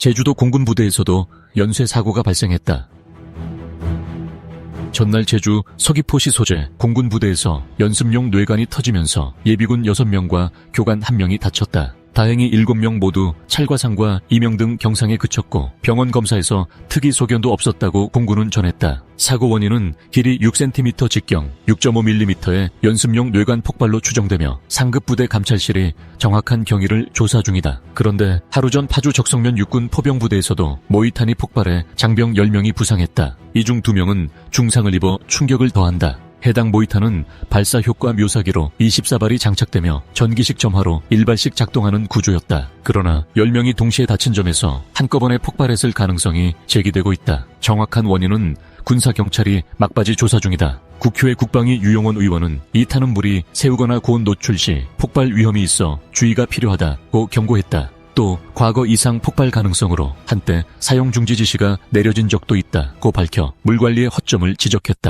제주도 공군 부대에서도 연쇄 사고가 발생했다. 전날 제주 서귀포시 소재 공군 부대에서 연습용 뇌관이 터지면서 예비군 6명과 교관 1명이 다쳤다. 다행히 7명 모두 찰과상과 이명 등 경상에 그쳤고 병원 검사에서 특이 소견도 없었다고 공군은 전했다. 사고 원인은 길이 6cm 직경 6.5mm의 연습용 뇌관 폭발로 추정되며 상급 부대 감찰실이 정확한 경위를 조사 중이다. 그런데 하루 전 파주 적성면 육군 포병부대에서도 모이탄이 폭발해 장병 10명이 부상했다. 이 중 2명은 중상을 입어 충격을 더한다. 해당 모이탄은 발사 효과 묘사기로 24발이 장착되며 전기식 점화로 1발씩 작동하는 구조였다. 그러나 10명이 동시에 다친 점에서 한꺼번에 폭발했을 가능성이 제기되고 있다. 정확한 원인은 군사경찰이 막바지 조사 중이다. 국회의 국방위 유용원 의원은 이 타는 물이 세우거나 고온 노출 시 폭발 위험이 있어 주의가 필요하다고 경고했다. 또 과거 이상 폭발 가능성으로 한때 사용 중지 지시가 내려진 적도 있다고 밝혀 물 관리의 허점을 지적했다.